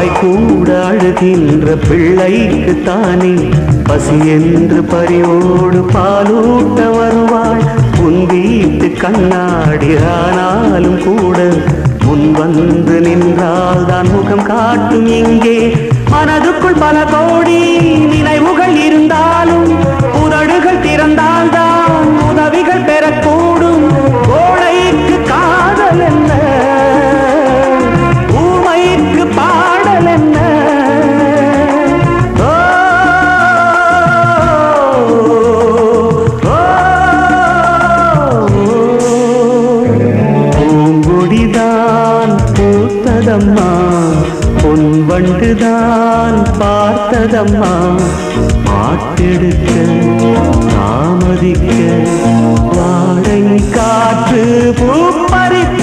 தாய் கூட அழுகின்ற பிள்ளைக்கு தானே பசி என்று பரிவோடு பாலூட்ட வருவாள். உன் வீட்டு கண்ணாடி ஆனாலும் கூட முன் வந்து நின்றால் தான் முகம் காட்டும் இங்கே. மனதுக்குள் பல கோடி தான் பூத்ததம்மா. பொன் வண்டுதான் பார்த்ததம்மா. பாட்டெடுக்க தாமதிக்க வாடை காற்று பூ பறித்து